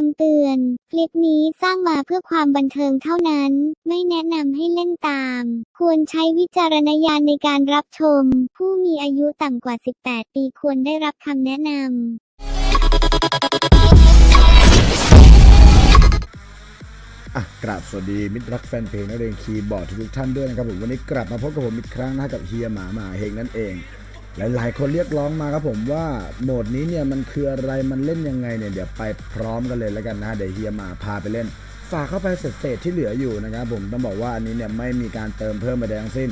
คำเตือน คลิปนี้สร้างมาเพื่อความบันเทิงเท่านั้น ไม่แนะนำให้เล่นตาม ควรใช้วิจารณญาณในการรับชม ผู้มีอายุต่ำกว่า 18 ปีควรได้รับคำแนะนำอะกราบสวัสดีมิตรรักแฟนเพลงนักเรียนคีย์บอร์ดทุกท่านด้วยนะครับผมวันนี้กลับมาพบกับผมอีกครั้งนะกับเฮียหมาหมาเฮงนั่นเอง หลายๆ คนเรียกร้องมาครับผมว่าโหมดนี้เนี่ยมันคืออะไรมันเล่นยังไงเนี่ยเดี๋ยวไปพร้อมกันเลยแล้วกันนะเดี๋ยวเฮียมาพาไปเล่น ฝากเข้าไปเศษที่เหลืออยู่นะครับผมต้องบอกว่าอันนี้เนี่ยไม่มีการเติมเพิ่มมาใดทั้งสิ้น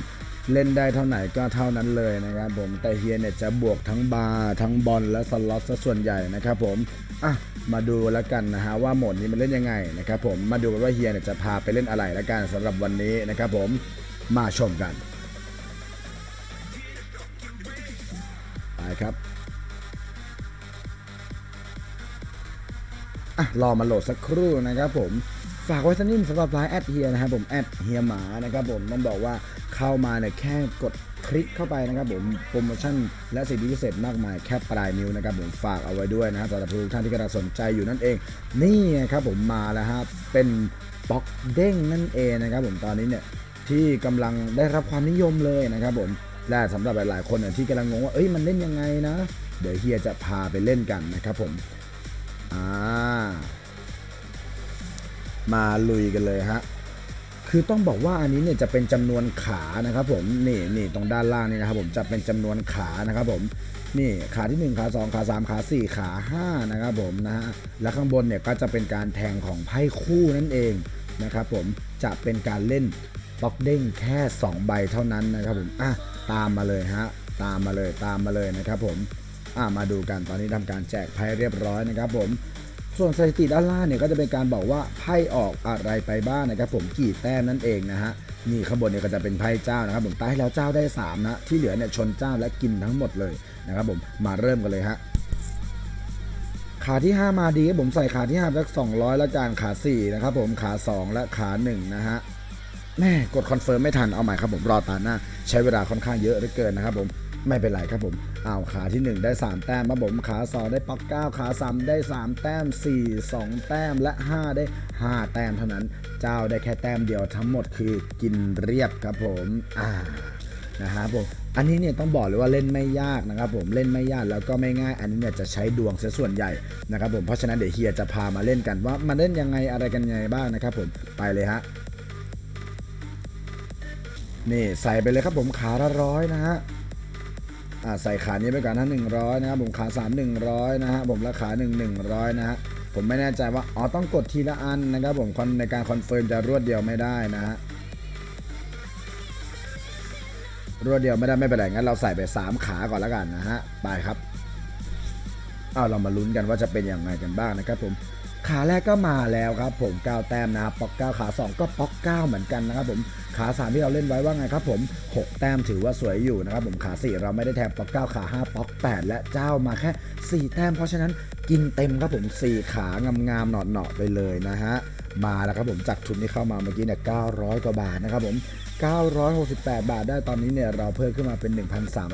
เล่นได้เท่าไหร่ก็เท่านั้นเลยนะครับผมแต่เฮียเนี่ยจะบวกทั้งบาร์ทั้งบอลและสล็อตซะส่วนใหญ่นะครับผมอะมาดูแล้วกันนะฮะว่าโหมดนี้มันเล่นยังไงนะครับผมมาดูกันว่าเฮียเนี่ยจะพาไปเล่นอะไรแล้วกันสำหรับวันนี้นะครับผมมาชมกัน ครับอะรอมาโหลดสักครู่นะครับผมฝากไว้สักนิดสำหรับไลน์แอดเฮียนะครับผมแอดเฮียหมานะครับผมต้องบอกว่าเข้ามาเนี่ยแค่กดคลิกเข้าไปนะครับผมโปรโมชั่นและสิทธิพิเศษมากมายแค่ปลายนิ้วนะครับผมฝากเอาไว้ด้วยนะครับสำหรับทุกท่านที่กำลังสนใจอยู่นั่นเอง นี่ครับผมมาแล้วครับเป็นบ็อกเด้งนั่นเองนะครับผมตอนนี้เนี่ยที่กำลังได้รับความนิยมเลยนะครับผม และสำหรับหลายๆคนที่กำลังงงว่าเอ้ยมันเล่นยังไงนะ เดี๋ยวเฮียจะพาไปเล่นกันนะครับผมอ่ามาลุยกันเลยฮะคือต้องบอกว่าอันนี้เนี่ยจะเป็นจำนวนขานะครับผมนี่นี่ตรงด้านล่างนี่นะครับผมจะเป็นจำนวนขานะครับผมนี่ขาที่ 1 ขา 2 ขา 3 ขา 4 ขา 5 นะครับผมนะฮะและข้างบนเนี่ยก็จะเป็นการแทงของไพ่คู่นั่นเองนะครับผมจะเป็นการเล่น ต็อกเด้งแค่ 2 ใบเท่านั้นนะครับผมอะตามมาเลยฮะตามมาเลยตามมาเลยนะครับผมอะมาดูกันตอนนี้ทำการแจกไพ่เรียบร้อยนะครับผมส่วนสถิติด้านล่างเนี่ยก็จะเป็นการบอกว่าไพ่ออกอะไรไปบ้างนะครับผมกี่แต้มนั่นเองนะฮะนี่ข้างบนเนี่ยก็จะเป็นไพ่เจ้านะครับผมตายให้แล้วเจ้าได้3นะที่เหลือเนี่ยชนเจ้าและกินทั้งหมดเลยนะครับผมมาเริ่มกันเลยฮะขาที่ 5 มาดีครับผมใส่ขาที่5สัก200 แล้วกันขา 4 นะครับผมขา 2 และขา 1 นะฮะ แม่กดคอนเฟิร์มไม่ทันเอาใหม่ครับผมรอตาหน้า ใช้เวลาค่อนข้างเยอะเหลือเกินนะครับผมไม่เป็นไรครับผมเอาขาที่ 1 ได้ 3 แต้มครับผมขา2ได้ปอก9ขา3ได้ 3 แต้ม 4 2 แต้มและ 5 ได้ 5 แต้มเท่านั้น เจ้าได้แค่แต้มเดียวทั้งหมดคือกินเรียบครับผมอ่านะครับผมอันนี้เนี่ยต้องบอกเลยว่าเล่นไม่ยากนะครับผมเล่นไม่ยากแล้วก็ไม่ง่าย อันนี้เนี่ยจะใช้ดวงเสียส่วนใหญ่นะครับผมเพราะฉะนั้นเดี๋ยวเฮียจะพามาเล่นกันว่ามันเล่นยังไงอะไรกันยังไงบ้างนะครับผมไปเลยฮะ นี่ใส่ไปเลยครับผมขาละร้อยนะฮะอ่าใส่ขานี้ไปก่อนนะหนึ่งร้อยนะครับผมขาสามหนึ่งร้อยนะฮะผมราคาหนึ่งหนึ่งร้อยนะฮะผมไม่แน่ใจว่าอ๋อต้องกดทีละอันนะครับผมคนในการคอนเฟิร์มจะรวดเดียวไม่ได้นะฮะรวดเดียวไม่ได้ไม่เป็นไรงั้นเราใส่ไปสามขาก่อนแล้วกันนะฮะไปครับเอาเรามาลุ้นกันว่าจะเป็นยังไงกันบ้างนะครับผมขาแรกก็มาแล้วครับผม9แต้มนะครับป๊อก9ขา 2 ก็ป๊อก9เหมือนกันนะครับผม ขา3ที่เราเล่นไว้ว่าไงครับผม 6 แต้มถือว่าสวยอยู่นะครับผมขา 4 เราไม่ได้แทงป๊อก9ขา5ป๊อก 8 และเจ้ามาแค่ 4 แต้มเพราะฉะนั้นกินเต็มครับผม 4 ขางามๆหนอๆไปเลยนะฮะมาแล้วครับผมจากทุนที่เข้ามาเมื่อกี้เนี่ย900 กว่าบาทนะครับผม 968 บาทได้ตอนนี้เนี่ยเราเพิ่มขึ้นมาเป็น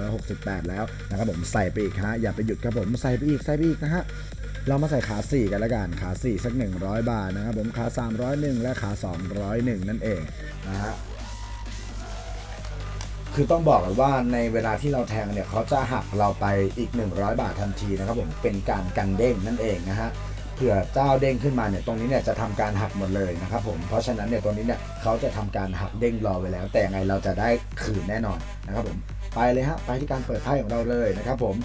1,368 แล้วนะครับผมใส่ไปอีกฮะอย่าไปหยุดครับผมใส่ไปอีกใส่ไปอีกนะฮะ เรามาใส่ขา 4 กันแล้วกันขา 4 สัก 100 บาทนะครับผมขา 301 และขา 201 นั่นเองนะฮะคือต้องบอกเลยว่าในเวลาที่เราแทงเนี่ยเขาจะหักเราไปอีก 100 บาททันทีนะครับผมเป็นการกันเด้งนั่นเองนะฮะเผื่อเจ้าเด้งขึ้นมาเนี่ยตรงนี้เนี่ยจะทำการหักหมดเลยนะครับผมเพราะฉะนั้นเนี่ยตรงนี้เนี่ยเขาจะทำการหักเด้งรอไว้แล้ว แต่ยังไงเราจะได้คืนแน่นอนนะครับผมไปเลยฮะไปที่การเปิดไพ่ของเราเลยนะครับผม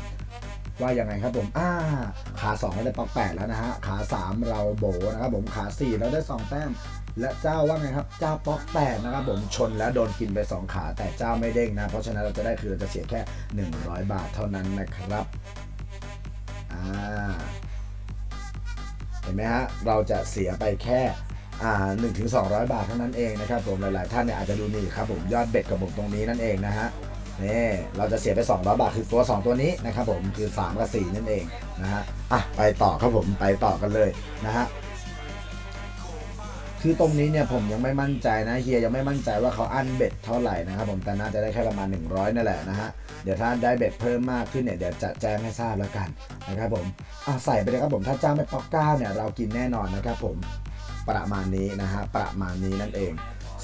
ว่ายังไงครับผมอ่าขา2เราได้ป๊อก8แล้วนะฮะขา 3 เราโบนะครับผมขา 4 เราได้ 2 แต้มและเจ้าว่าไงครับ เจ้าป๊อก8นะครับผมชนแล้วโดนกินไป 2 ขา แต่เจ้าไม่เด้งนะ เพราะฉะนั้นเราจะได้คือเราจะเสียแค่ 100 บาทเท่านั้นนะครับอ่าเห็นไหมฮะเราจะเสียไปแค่อ่าหนึ่งถึงสองร้อยบาทเท่านั้นเองนะครับผมหลาย ๆ ท่านเนี่ยอาจจะดูนี่ครับผมยอดเบ็ดกับผมตรงนี้นั่นเองนะฮะ นี่เราจะเสียไป 200 บาทคือตัว 2 ตัวนี้นะครับผมคือ 3 กับ 4 นั่นเองนะฮะอะไปต่อครับผมไปต่อกันเลยนะฮะคือตรงนี้เนี่ยผมยังไม่มั่นใจนะเฮียยังไม่มั่นใจว่าเขาอันเบ็ดเท่าไหร่นะครับผมแต่น่าจะได้แค่ประมาณ 100นั่นแหละนะฮะเดี๋ยวถ้าได้เบ็ดเพิ่มมากขึ้นเนี่ยเดี๋ยวจะแจ้งให้ทราบแล้วกันนะครับผมอะใส่ไปเลยครับผมถ้าจ้างไม่ป๊อกเก้าเนี่ยเรากินแน่นอนนะครับผมประมาณนี้นะฮะประมาณนี้นั่นเอง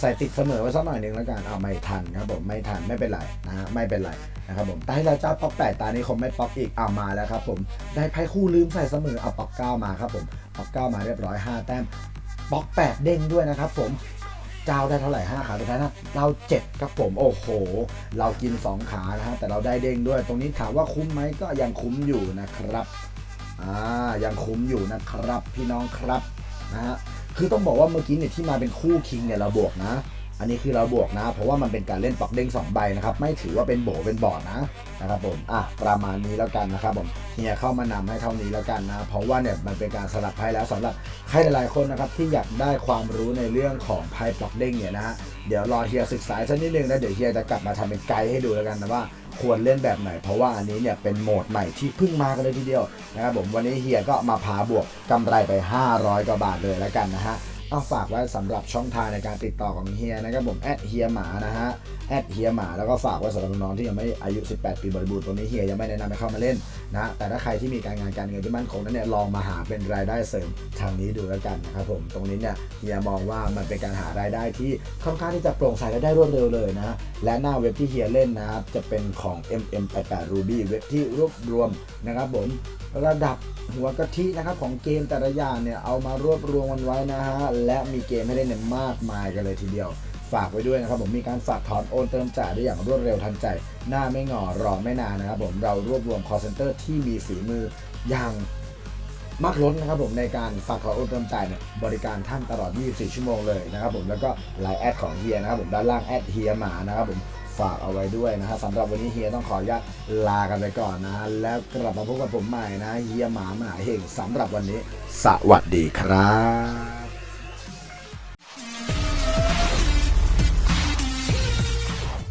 ใส่ติดเสมอไว้สักหน่อยหนึ่งแล้วกันเอาไม่ทันครับผมไม่ทันไม่เป็นไรนะฮะไม่เป็นไรนะครับผมตาที่เราเจ้าป๊อกแปดตานี้คงไม่ป๊อกอีกเอามาแล้วครับผมได้ไพ่คู่ลืมใส่เสมอเอาป๊อกเก้ามาครับผมป๊อกเก้ามาเรียบร้อยห้าแต้มบล็อกแปดเด้งด้วยนะครับผมเจ้าได้เท่าไหร่ห้าขาสุดท้ายนะเราเจ็ดครับผมโอ้โห เรากิน 2 ขานะฮะแต่เราได้เด้งด้วย ตรงนี้ถามว่าคุ้มไหมก็ยังคุ้มอยู่นะครับอ่ายังคุ้มอยู่นะครับ พี่น้องครับนะฮะ คือต้องบอกว่าเมื่อกี้เนี่ยที่มาเป็นคู่คิงเนี่ยเราบวกนะ อันนี้คือเราบวกนะ เพราะว่ามันเป็นการเล่นปอกเด้งสองใบนะครับ ไม่ถือว่าเป็นโบเป็นบอร์ดนะนะครับผมอะประมาณนี้แล้วกันนะครับผมเฮียเข้ามานำให้เท่านี้แล้วกันนะ เพราะว่าเนี่ยมันเป็นการสลับไพ่แล้วสำหรับใครหลายๆคนนะครับที่อยากได้ความรู้ในเรื่องของไพ่ปอกเด้งเนี่ยนะฮะเดี๋ยวรอเฮียศึกษาสักนิดนึงแล้วเดี๋ยวเฮียจะกลับมาทำเป็นไกด์ให้ดูแล้วกันนะว่าควรเล่นแบบไหน เพราะว่าอันนี้เนี่ยเป็นโหมดใหม่ที่เพิ่งมากันเลยทีเดียวนะครับผมวันนี้เฮียก็มาพาบวกกำไรไป 500กว่าบาทเลยแล้วกันนะฮะ เอาฝากไว้สำหรับช่องทางในการติดต่อของเฮียนะครับผมแอดเฮียหมานะฮะแอดเฮียหมาแล้วก็ฝากไว้สำหรับน้องๆที่ยังไม่อายุ 18 ปีบริบูรณ์ตรงนี้เฮียยังไม่แนะนำให้เข้ามาเล่นนะแต่ถ้าใครที่มีการงานการเงินที่มั่นคงนั้นเนี่ยลองมาหาเป็นรายได้เสริมทางนี้ดูแล้วกันนะครับผมตรงนี้เนี่ยเฮียมองว่ามันเป็นการหารายได้ที่ค่อนข้างที่จะโปร่งใสและได้รวดเร็วเลยนะฮะและหน้าเว็บที่เฮียเล่นนะครับจะเป็นของ MM88 Ruby เว็บที่รวบรวมนะครับผมระดับหัวกะทินะครับของเกมแต่ละอย่างเนี่ยเอามารวบรวมมันไว้นะฮะและมีเกมให้เล่นเนี่ยมากมายกันเลยทีเดียว ฝากไว้ด้วยนะครับผมมีการฝากถอนโอนเติมจ่ายได้อย่างรวดเร็วทันใจ หน้าไม่งอรอไม่นานนะครับผมเรารวบรวม call center ที่มีฝีมืออย่างมากล้นนะครับผมในการฝากถอนโอนเติมจ่ายเนี่ยบริการท่านตลอด 24 ชั่วโมงเลยนะครับผมแล้วก็ไลน์แอดของเฮียนะครับผมด้านล่างแอดเฮียหมานะครับผมฝากเอาไว้ด้วยนะฮะสำหรับวันนี้เฮียต้องขออนุญาตลากันไปก่อนนะฮะแล้วกลับมาพบกับผมใหม่นะเฮียหมาหมาเฮงสำหรับวันนี้ สวัสดีครับ